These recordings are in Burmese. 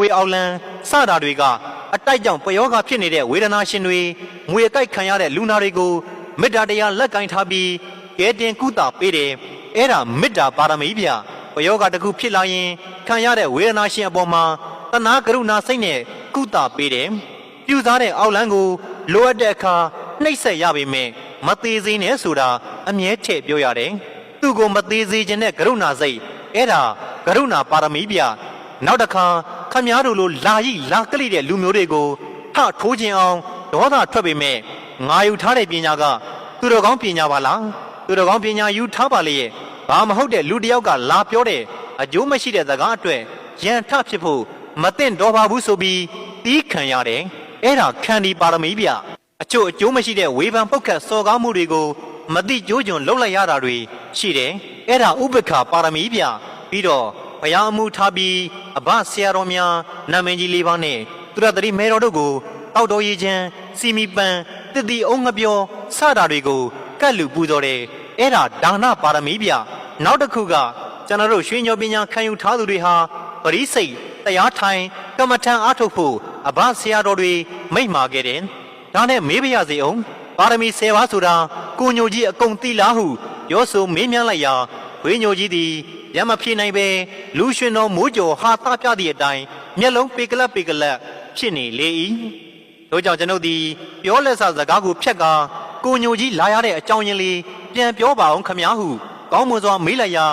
ဝေအောင်လန်းစတာတွေကအတိုက်ကြောင့်ပယောဂဖြစ်နေတဲ့ဝေဒနာရှင်တွေငွေအကြိုက်ခံရတဲ့လူနာတွေကိုမေတ္တာတရားလက်ကင်ထားပြီးကဲတင်ကုသပေးတယ်အဲ့ဒါမေတ္တာပါရမီဗျပယောဂတစ်ခုဖြစ်လာရင်ခံရတဲ့ဝေဒနာရှင်အပေါ်မှာတနာကရုဏာစိတ်နဲ့ကုသပေးတယ်ပြူစားတဲ့အောက်လန်းကိုလိုအပ်တဲ့အခါနှိပ်ဆက်ရပေမဲ့မသေးသေးနဲ့ဆိုတာအမြဲထည့်ပြောရတယ်သူ့ကိုမသေးသေးခြင်းနဲ့ကရုဏာစိတ်အဲ့ဒါကရုဏာပါရမီဗျနောက်တစ်ခါ ခမည်းတော်လိုလာရီလာကလိတဲ့လူမျိုးတွေကိုထထိုးခြင်းအောင်ဒေါသထွက်ပေမဲ့ငါယူထားတဲ့ပညာကသူတော်ကောင်းပညာပါလားသူတော်ကောင်းပညာယူထားပါလေရဲ့ဘာမဟုတ်တဲ့လူတစ်ယောက်ကလာပြောတဲ့အကျိုးမရှိတဲ့စကားအတွက်ရန်ထဖြစ်ဖို့မသင့်တော်ပါဘူးဆိုပြီးတီးခံရတယ်အဲ့ဒါခန္ဒီပါရမီဗျအချို့အကျိုးမရှိတဲ့ဝေဖန်ပုတ်ခတ်စော်ကားမှုတွေကိုမတိကြိုးကြွန်လှုပ်လိုက်ရတာတွေရှိတယ်အဲ့ဒါဥပ္ပခါပါရမီဗျပြီးတော့ ဘုရားအမှုထားပြီးအဘဆရာတော်များနာမည်ကြီးလေးပါးနဲ့သူရတတိမဲတော်တို့ကိုအောက်တော်ရည်ချမ်းစီမီပန်တတိအုံငပြောစတာတွေကိုကတ်လူပူဇော်တယ်အဲ့ဒါဒါနပါရမီဗျနောက်တစ်ခုကကျွန်တော်တို့ရွှေညောပညာခံယူထားသူတွေဟာပရိစိတ်တရားထိုင်ကမ္မထံအားထုတ်ဖို့အဘဆရာတော်တွေမိန့်မာခဲ့တယ်ဒါနဲ့မေးပါရစေအောင်ပါရမီ10ပါးဆိုတာကိုညိုကြီးအကုန်သိလားဟုပြောဆိုမေးမြန်းလိုက်ရာဝေညိုကြီးသည် ရမဖြေနိုင်ပဲလူရှင်တော်မိုးကျော်ဟာသပြသည့်အတိုင်းမျက်လုံးပေကလပ်ပေကလပ်ဖြစ်နေလေ၏တို့ကြောင့်ကျွန်ုပ်သည်ပြောလက်စစကားကိုဖြတ်ကာကိုညိုကြီးလာရတဲ့အကြောင်းရင်းလေးပြန်ပြောပါအောင်ခမည်းဟုကောင်းမွန်စွာမေးလိုက်ရာ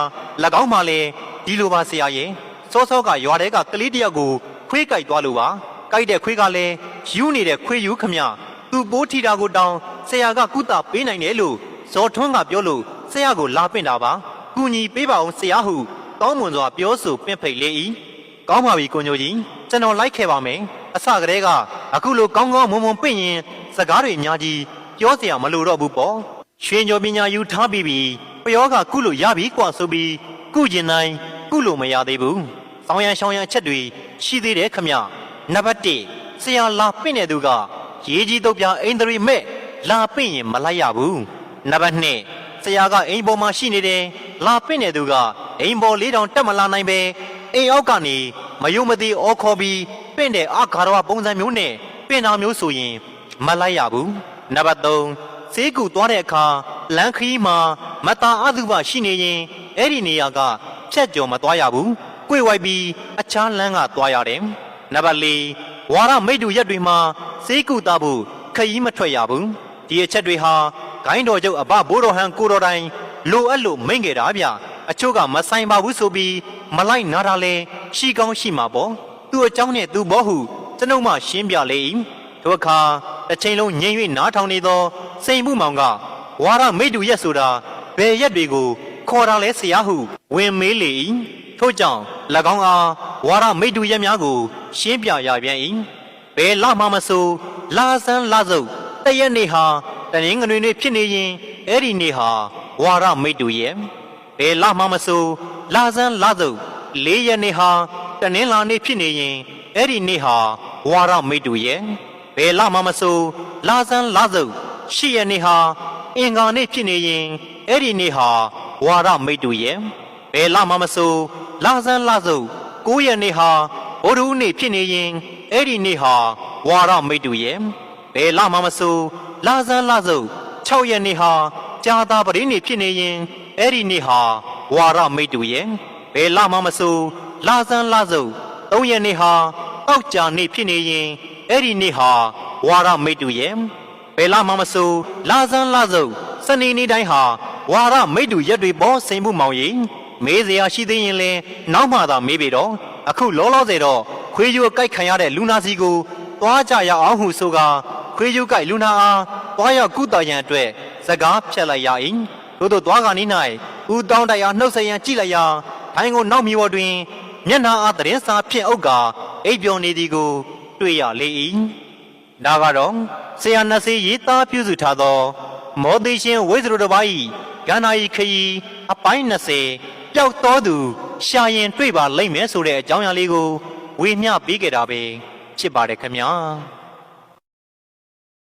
၎င်းမှလည်းဒီလိုပါဆရာရဲ့စောစောကရွာတဲကကလေးတယောက်ကိုခွေးကြိုက်သွားလို့ပါကြိုက်တဲ့ခွေးကလည်းယူနေတဲ့ခွေးယူခမည်းသူ့ပိုးထီတာကိုတောင်းဆရာကကုသပေးနိုင်တယ်လို့ဇော်ထွန်းကပြောလို့ဆရာကိုလာပင့်တာပါ ကူညီပေးပါအောင်ဆရာဟုကောင်းမွန်စွာပြောဆိုပင့်ဖိတ်လေ၏ကောင်းပါပြီကိုညိုကြီးကျွန်တော်လိုက်ခဲ့ပါမယ်အစကတည်းကအခုလိုကောင်းကောင်းမွန်မွန်ပင့်ရင်စကားတွေအများကြီးပြောစရာမလိုတော့ဘူးပေါ့ရွှေညိုပညာယူထားပြီးပြီပယောကကုလို့ရပြီกว่าဆိုပြီးကုကျင်နိုင်ကုလို့မရသေးဘူးဆောင်းရံရှောင်းရံအချက်တွေရှိသေးတယ်ခမနံပါတ်1ဆရာလာပင့်တဲ့သူကရေးကြီးတော့ပြအိန္ဒြေမဲ့လာပင့်ရင်မလိုက်ရဘူးနံပါတ်2ဆရာကအိမ်ပေါ်မှာရှိနေတယ် လာပင့်တဲ့သူကအိမ်ပေါ်လေးတောင်တက်မလာနိုင်ပဲအိမ်အောက်ကနေမယုံမသိအောခေါ်ပြီးပင့်တဲ့အာဃာရဝပုံစံမျိုးနဲ့ပင့်တာမျိုးဆိုရင်မလိုက်ရဘူးနံပါတ်3စေးကူသွားတဲ့အခါလမ်းခရီးမှာမတာအသုဘရှိနေရင်အဲ့ဒီနေရာကဖြတ်ကျော်မသွားရဘူးကိုယ်ဝိုက်ပြီးအခြားလမ်းကသွားရတယ်နံပါတ်4ဝါရမိတ်တူရက်တွေမှာစေးကူတာဖို့ခရီးမထွက်ရဘူးဒီအချက်တွေဟာဂိုင်းတော်ကျုပ်အဘဘိုးတော်ဟန်ကိုတော်တိုင် လိုအပ်လို့မိန့်ခဲ့တာဗျအချို့ကမဆိုင်ပါဘူးဆိုပြီးမလိုက်နာတာလဲရှိကောင်းရှိမှာပေါ့သူ့အကြောင်းနဲ့သူဘောဟုကျွန်ုပ်မှရှင်းပြလေ၏ထိုအခါတစ်ချိန်လုံးငြိမ်၍နားထောင်နေသောစိန်မှုမောင်ကဝါရမိတ်တူရက်ဆိုတာဘယ်ရက်တွေကိုခေါ်တာလဲဆရာဟုဝင်မေးလေ၏ထို့ကြောင့်၎င်းအားဝါရမိတ်တူရက်များကို ရှင်းပြရပြန်၏ဘယ်လမှမဆိုလာဆန်းလာစုပ်တရက်နေ့ဟာတနင်္ဂနွေနေ့ဖြစ်နေရင်အဲ့ဒီနေ့ဟာ ဝါရမိတ်တူရဲ့ဘယ်လမှမဆိုလာဆန်းလာစုပ်လေးရက်နေ့ဟာတနင်္လာနေ့ဖြစ်နေရင်အဲ့ဒီနေ့ဟာဝါရမိတ်တူရဲ့ဘယ်လမှမဆိုလာဆန်းလာစုပ်ရှိရက်နေ့ဟာအင်္ဂါနေ့ဖြစ်နေရင်အဲ့ဒီနေ့ဟာဝါရမိတ်တူရဲ့ဘယ်လမှမဆိုလာဆန်းလာစုပ်ကိုးရက်နေ့ဟာဘုရုနေ့ဖြစ်နေရင်အဲ့ဒီနေ့ဟာဝါရမိတ်တူရဲ့ဘယ်လမှမဆိုလာဆန်းလာစုပ်6ရက်နေ့ဟာ ကြာတာပရိနေ့ဖြစ်နေရင်အဲ့ဒီနေ့ဟာဝါရမိတ်တူရဲ့ဘယ်လမှမဆိုလာဆန်းလာစုပ်3ရက်နေ့ဟာအောက်ကြာနေ့ဖြစ်နေရင်အဲ့ဒီနေ့ဟာဝါရမိတ်တူရဲ့ဘယ်လမှမဆိုလာဆန်းလာစုပ်စနေနေ့တိုင်းဟာဝါရမိတ်တူရက်တွေပေါ်စိန်မှုမောင်ရင်မေးစရာရှိသေးရင်လဲနောက်မှသာမေးပေတော့အခုလောလောဆယ်တော့ခွေးရိုးကြိုက်ခံရတဲ့လူနာစီကိုသွားကြရအောင်ဟုဆိုကခွေးရိုးကြိုက်လူနာအား သွားရောက်ကုသရန်အတွက်စကားဖြတ်လိုက်ရ၏သို့သောသွားကနီး၌ဦးတောင်းတရာနှုတ်ဆက်ရန်ကြည့်လိုက်ရာဘိုင်းကိုနောက်မြီပေါ်တွင်မျက်နှာအားသတင်းစာဖြင့်အုပ်ကာအိပ်ပျော်နေသည်ကို တွေ့ရလေ၏ဒါကတော့ဆရာနစီရေးသားပြုစုထားသော မောသိရှင်ဝိဇ္ဇရတပါး၏ကန္နာဤခရီအပိုင်း20ပျောက်တော်သူရှာရင်တွေ့ပါလိမ့်မယ်ဆိုတဲ့အကြောင်းအရာလေးကိုဝေမျှပေးခဲ့တာပဲဖြစ်ပါတယ်ခင်ဗျာ